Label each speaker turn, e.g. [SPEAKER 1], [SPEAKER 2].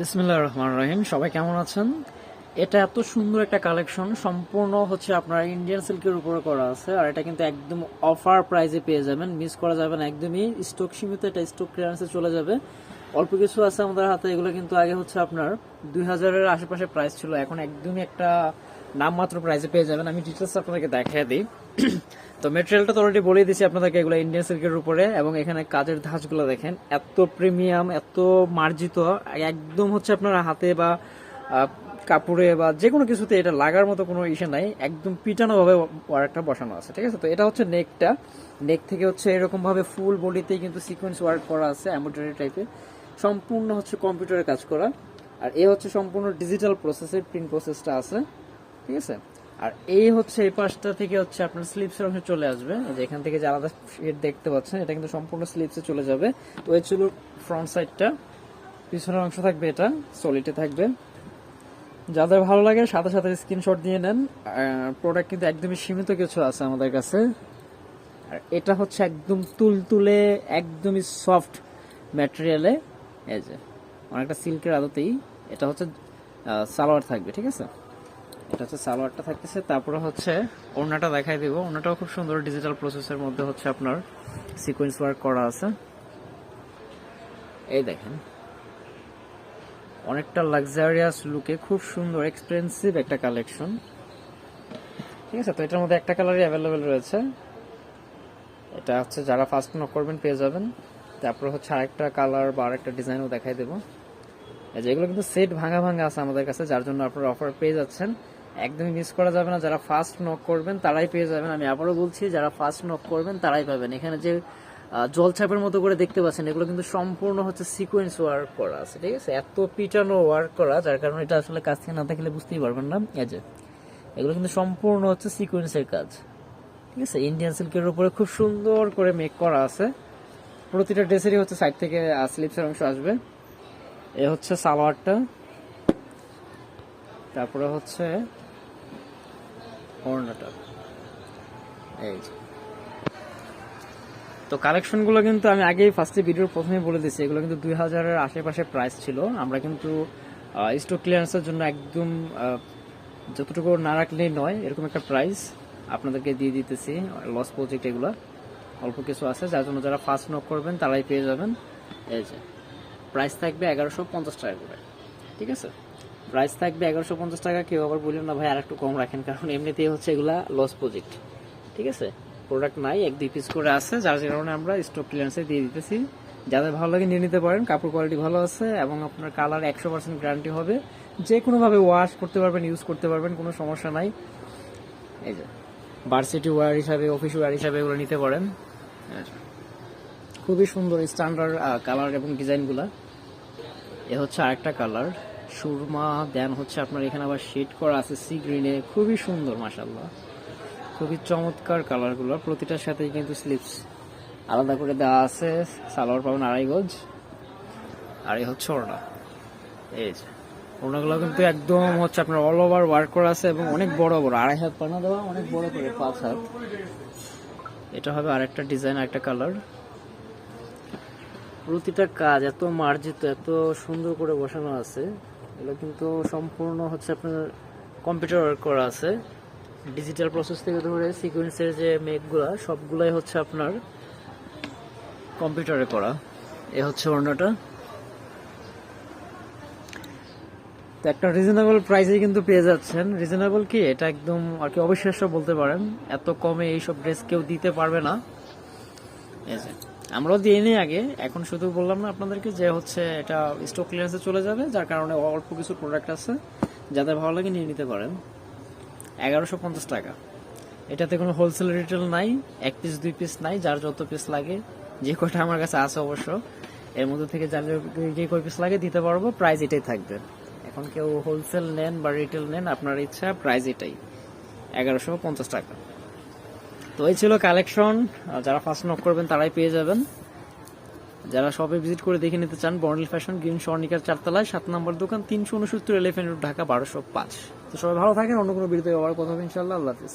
[SPEAKER 1] বিসমিল্লাহ রহমান রহিম। সবাই কেমন আছেন? এটা এত সুন্দর একটা কালেকশন। সম্পূর্ণ হচ্ছে আপনার ইন্ডিয়ান সিল্কের উপরে করা আছে। আর এটা কিন্তু একদম অফার প্রাইসে পেয়ে যাবেন। মিস করা যাবে না, একদমই স্টক সীমিত এটা স্টক ক্লিয়ারেন্সে চলে যাবে। অল্প কিছু আছে আমাদের হাতে, এগুলো কিন্তু আগে হচ্ছে আপনার দুই হাজারের আশেপাশে প্রাইস ছিল। এখন একদমই একটা নামমাত্র প্রাইজে পেয়ে যাবেন। আমি ডিটেলস আপনাদেরকে দেখিয়ে দিই। তো মেটেরিয়ালটা তো অলরেডি বলেই দিচ্ছি আপনাদেরকে, এগুলো ইন্ডিয়ান সিল্কের উপরে, এবং এখানে কাজের ধাঁচগুলো দেখেন। এত প্রিমিয়াম এত মার্জিত, একদম হচ্ছে আপনার হাতে বা কাপড়ে বা যে কোনো কিছুতে এটা লাগার মতো কোনো ইসে নাই, একদম পিটানোভাবে ওয়ার্কটা বসানো আছে, ঠিক আছে? তো এটা হচ্ছে নেকটা নেক থেকে হচ্ছে এরকমভাবে ফুল বডিতেই কিন্তু সিকোয়েন্স ওয়ার্ক করা আছে এমব্রয়ডারি টাইপের সম্পূর্ণ হচ্ছে কম্পিউটারে কাজ করা। আর এ হচ্ছে সম্পূর্ণ ডিজিটাল প্রসেসের প্রিন্ট প্রসেসটা আছে, ঠিক আছে? আর এই হচ্ছে এই পাশটা থেকে হচ্ছে আপনার স্লিপসের অংশে চলে আসবে। যে এখান থেকে যে আলাদা শেড দেখতে পাচ্ছেন, এটা কিন্তু সম্পূর্ণ স্লিপসে চলে যাবে। তো এই ছিল ফ্রন্ট সাইডটা পিছনের অংশ থাকবে এটা সলিডে থাকবে। যাদের ভালো লাগে, সাথে সাথে স্ক্রিনশট দিয়ে নেন। প্রোডাক্ট কিন্তু একদমই সীমিত কিছু আছে আমাদের কাছে। আর এটা হচ্ছে একদম তুলতুলে, একদমই সফট ম্যাটেরিয়ালে এই যে, অনেকটা সিল্কের আদতেই। এটা হচ্ছে সালোয়ার থাকবে, ঠিক আছে? এটা হচ্ছে সালোয়ারটা থাকতেছে, তারপরে হচ্ছে ওড়নাটা দেখাই দিব। ওড়নাটাও খুব সুন্দর ডিজিটাল প্রসেসের মধ্যে হচ্ছে আপনার সিকোয়েন্স ওয়ার্ক করা আছে। এই দেখেন। অনেকটা লাক্সারিয়াস লুকে খুব সুন্দর এক্সপেন্সিভ একটা কালেকশন ঠিক আছে, তো এটার মধ্যে একটা কালারই অ্যাভেলেবেল রয়েছে। এটা হচ্ছে যারা ফার্স্ট নক করবেন পেয়ে যাবেন। তারপর হচ্ছে আরেকটা কালার বা আরেকটা ডিজাইনও দেখাই দেবো। এই যে এগুলো কিন্তু সেট ভাঙা ভাঙা আছে আমাদের কাছে, যার জন্য আপনারা অফার পেয়ে যাচ্ছেন। একদমই মিস করা যাবে না। যারা ফার্স্ট নক করবেন, তারাই পেয়ে যাবেন। আমি আবারও বলছি, যারা ফার্স্ট নক করবেন, তারাই পাবেন। এখানে যে জলছাপের মতো করে দেখতে পাচ্ছেন, এগুলো কিন্তু সম্পূর্ণ হচ্ছে সিকোয়েন্স ওয়ার্ক করা আছে, ঠিক আছে? এত পিটানো ওয়ার্ক করা, যার কারণে এটা আসলে কাছ থেকে না দেখলে বুঝতেই পারবেন না। যে, এগুলো কিন্তু সম্পূর্ণ হচ্ছে সিকোয়েন্সের কাজ, ঠিক আছে? ইন্ডিয়ান সিল্কের উপরে খুব সুন্দর করে মেক করা আছে। প্রতিটা ড্রেসেরই হচ্ছে সাইড থেকে স্লিপসের অংশ আসবে। এ হচ্ছে সালোয়ারটা। তারপরে হচ্ছে ওড়নাটা এই যে। তো কালেকশনগুলো কিন্তু আমি আগেই ফার্স্টে ভিডিওর প্রথমে বলে দিচ্ছি এগুলো কিন্তু দুই হাজারের আশেপাশে প্রাইস ছিল। আমরা কিন্তু স্টক ক্লিয়ারেন্সের জন্য একদম যতটুকু না রাখলেই নয়, এরকম একটা প্রাইস আপনাদেরকে দিয়ে দিতেছি লস প্রজেক্ট এগুলো। অল্প কিছু আছে, যার জন্য যারা ফার্স্ট নক করবেন, তারাই পেয়ে যাবেন। এই যে প্রাইস থাকবে এগারোশো পঞ্চাশ টাকা করে। ঠিক আছে? প্রাইস থাকবে এগারোশো পঞ্চাশ টাকা, কেউ আবার বললেন, না ভাই আর একটু কম রাখেন। কারণ এমনিতেই হচ্ছে এগুলা লস প্রজেক্ট ঠিক আছে? প্রোডাক্ট নাই, এক দুই পিস করে আছে, যার কারণে আমরা স্টক ক্লিয়ারেন্সে দিয়ে দিতেছি। যাদের ভালো লাগে নিয়ে নিতে পারেন, কাপড় কোয়ালিটি ভালো আছে এবং আপনার কালার একশো পার্সেন্ট গ্যারান্টি হবে। যে কোনোভাবে ওয়াশ করতে পারবেন ইউজ করতে পারবেন, কোনো সমস্যা নাই। এই যে ভার্সিটি ওয়ার হিসাবে অফিস ওয়ার হিসাবে এগুলো নিতে পারেন। খুবই সুন্দর স্ট্যান্ডার্ড কালার এবং ডিজাইনগুলা এ হচ্ছে আরেকটা কালার সুরমা, দেন হচ্ছে আপনার এখানে আবার শেড করা আছে সি গ্রিনে খুবই সুন্দর মাসাল্লাহ খুবই চমৎকার কালারগুলো প্রতিটার সাথেই কিন্তু স্লিপস আলাদা করে দেওয়া আছে। সালোয়ার পাবেন আড়াই গজ। আর এই হচ্ছে ওড়না। এই যে, ওড়নাগুলো কিন্তু একদম হচ্ছে আপনার অল ওভার ওয়ার্ক করা আছে এবং অনেক বড় বড়, আড়াই হাত পানা দেওয়া, অনেক বড় করে পাঁচ হাত। এটা হবে আরেকটা ডিজাইন আরেকটা কালার প্রতিটা কাজ এত মার্জিত, এত সুন্দর করে বসানো আছে। এগুলো কিন্তু সম্পূর্ণ হচ্ছে আপনার কম্পিউটার ওয়ার্ক করা আছে। ডিজিটাল প্রসেস থেকে ধরে সিকোয়েন্সের যে মেকগুলা সবগুলাই হচ্ছে আপনার কম্পিউটারে করা। এ হচ্ছে ওড়নাটা। তো একটা রিজনেবল প্রাইসে কিন্তু পেয়ে যাচ্ছেন। রিজনেবল কি? এটা একদম আর কি অবিশ্বাস্য বলতে পারেন। এত কমে এইসব ড্রেস কেউ দিতে পারবে না। এই যে, আমরাও দিয়ে নিই আগে। এখন শুধু বললাম না আপনাদেরকে যে হচ্ছে এটা স্টক ক্লিয়ারেন্সে চলে যাবে, যার কারণে অল্প কিছু প্রোডাক্ট আছে, যাদের ভালো লাগে নিয়ে নিতে পারেন। এগারোশো পঞ্চাশ টাকা। এটাতে কোনো হোলসেল রিটেল নাই, এক পিস দুই পিস নাই, যার যত পিস লাগে, যে কয়টা আমার কাছে আছে অবশ্য, এর মধ্যে থেকে যার যে কয় পিস লাগে দিতে পারব প্রাইস এটাই থাকবে। এখন কেউ হোলসেল নেন বা রিটেল নেন, আপনার ইচ্ছা প্রাইস এটাই। এগারোশো পঞ্চাশ টাকা। তো এই ছিল কালেকশন যারা ফার্স্ট নক করবেন, তারাই পেয়ে যাবেন। যারা শপে ভিজিট করে দেখে নিতে চান বর্নিল ফ্যাশন গ্রিন স্বর্ণিকার চারতলায়, সাত নম্বর দোকান, তিনশো উনসত্তর এলিফেন্ট রোড ঢাকা, বারোশো পাঁচ। তো সবাই ভালো থাকেন, অন্য কোনো বিরতি আবার কথা হবে ইনশাল্লাহ আল্লাহ হাফিজ।